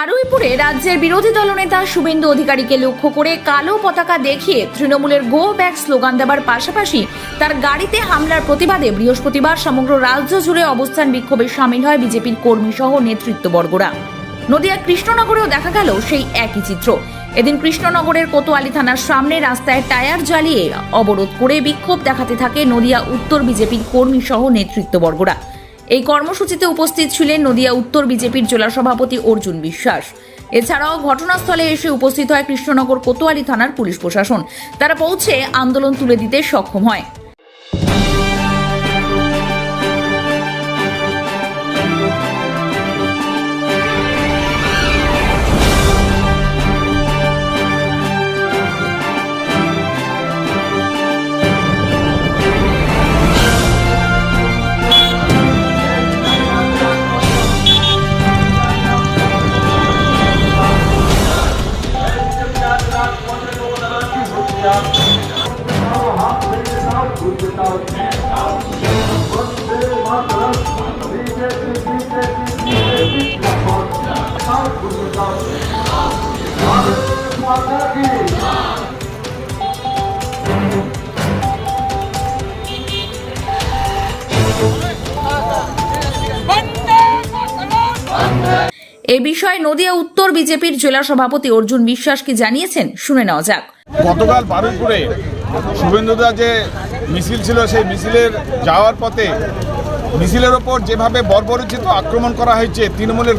বারুইপুরে রাজ্যের বিরোধী দলনেতা শুভেন্দু অধিকারীকে লক্ষ্য করে কালো পতাকা দেখিয়ে তৃণমূলের গো ব্যাক স্লোগান দেবার পাশাপাশি তার গাড়িতে হামলার প্রতিবাদে বৃহস্পতিবার সমগ্র রাজ্য জুড়ে অবস্থান বিক্ষোভে সামিল হয় বিজেপির কর্মী সহ নেতৃত্ববর্গরা। নদিয়া কৃষ্ণনগরেও দেখা গেল সেই একই চিত্র। এদিন কৃষ্ণনগরের কোতোয়ালি থানার সামনে রাস্তায় টায়ার জ্বালিয়ে অবরোধ করে বিক্ষোভ দেখাতে থাকে নদিয়া উত্তর বিজেপির কর্মী সহ নেতৃত্ববর্গরা। এই কর্মসূচিতে উপস্থিত ছিলেন নদিয়া উত্তর বিজেপির জেলা সভাপতি অর্জুন বিশ্বাস। এছাড়াও ঘটনাস্থলে এসে উপস্থিত হয় কৃষ্ণনগর কোতোয়ালি থানার পুলিশ প্রশাসন। তারা পৌঁছে আন্দোলন তুলে দিতে সক্ষম হয়। এ বিষয়ে নদিয়া উত্তর বিজেপির জেলা সভাপতি অর্জুন বিশ্বাস কি জানিয়েছেন? শুনে নেওয়া যাক। গতকাল বারুইপুরে শুভেন্দুদা যে মিছিল ছিল, সেই মিছিলের যাওয়ার পথে মিছিলের ওপর যেভাবে বর্বরচিত আক্রমণ করা হয়েছে, তৃণমূলের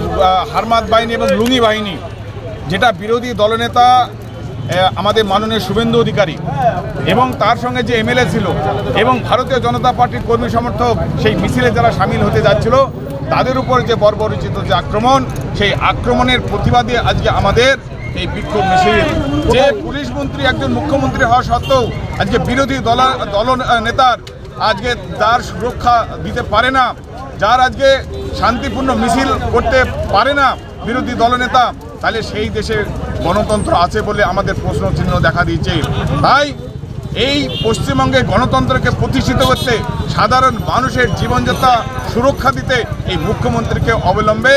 হারমাত বাহিনী এবং লুঙ্গি বাহিনী, যেটা বিরোধী দলনেতা আমাদের মাননীয় শুভেন্দু অধিকারী এবং তার সঙ্গে যে এমএলএ ছিল এবং ভারতীয় জনতা পার্টির কর্মী সমর্থক সেই মিছিলে যারা সামিল হতে যাচ্ছিল, তাদের উপর যে বর্বরচিত যে আক্রমণ, সেই আক্রমণের প্রতিবাদে আজকে আমাদের এই বিক্ষোভ মিছিল, যে পুলিশ মন্ত্রী একজন মুখ্যমন্ত্রী হওয়া সত্ত্বেও আজকে বিরোধী দল দল নেতার আজকে তার সুরক্ষা দিতে পারে না, যার আজকে শান্তিপূর্ণ মিছিল করতে পারে না বিরোধী দলনেতা তাহলে সেই দেশে গণতন্ত্র আছে বলে আমাদের প্রশ্ন চিহ্ন দেখা দিয়েছে। তাই এই পশ্চিমবঙ্গে গণতন্ত্রকে প্রতিষ্ঠিত করতে সাধারণ মানুষের জীবনযাত্রা, সুরক্ষা দিতে এই মুখ্যমন্ত্রীকে অবলম্বে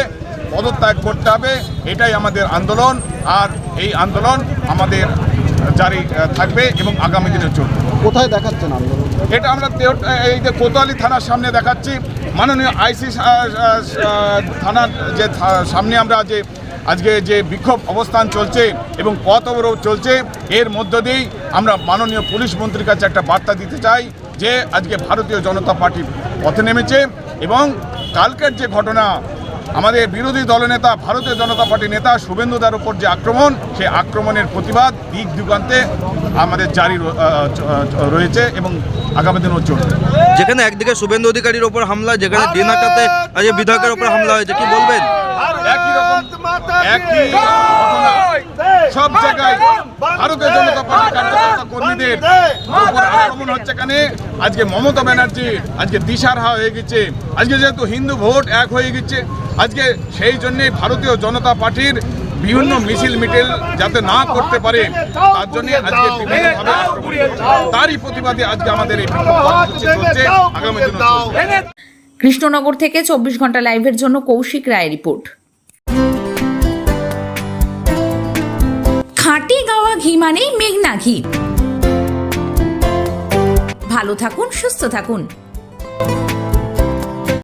পদত্যাগ করতে হবে এটাই আমাদের আন্দোলন আর এই আন্দোলন আমাদের জারি থাকবে এবং আগামী দিনে চলবে। কোথায় দেখাচ্ছেন আন্দোলন? এটা আমরা এই যে কোতোয়ালি থানার সামনে দেখাচ্ছি। মাননীয় আইসি থানার যে সামনে আমরা যে আজকে যে বিক্ষোভ অবস্থান চলছে এবং পথ অবরোধ চলছে এর মধ্য দিয়েই আমরা মাননীয় পুলিশ মন্ত্রীর কাছে একটা বার্তা দিতে চাই যে আজকে ভারতীয় জনতা পার্টি পথে নেমেছে এবং কালকের যে ঘটনা আমাদের বিরোধী দলনেতা ভারতীয় জনতা পার্টি নেতা শুভেন্দুদার উপর যে আক্রমণ সেই আক্রমণের প্রতিবাদ দিক যুগান্তে আমাদের জারি রয়েছে এবং আগামী দিনও চলবে। যেখানে একদিকে শুভেন্দু অধিকারীর ওপর হামলা যেখানে দিনহাটাতে আজ বিধায়কের ওপর হামলা হয়েছে কি বলবেন? একই রকম একই সব জায়গায় ভারতীয় জনতা পার্টি কার্যকর্তা কর্মীদের উপর আক্রমণ হচ্ছে এখানে। আজকে মমতা ব্যানার্জি আজকে দিশার দিশারহা হয়ে গেছে। আজকে যেহেতু হিন্দু ভোট এক হয়ে গেছে আজকে সেই জন্যে ভারতীয় জনতা পার্টির বিভিন্ন মিছিল মিটেল যাতে না করতে পারে, তার জন্য আজকে। তারই প্রতিবাদে আজকে আমাদের এই আগামী কৃষ্ণনগর থেকে চব্বিশ ঘণ্টা লাইভের জন্য কৌশিক রায় রিপোর্ট। খাঁটি গাওয়া ঘি মানেই মেঘনা ঘি। ভালো থাকুন, সুস্থ থাকুন।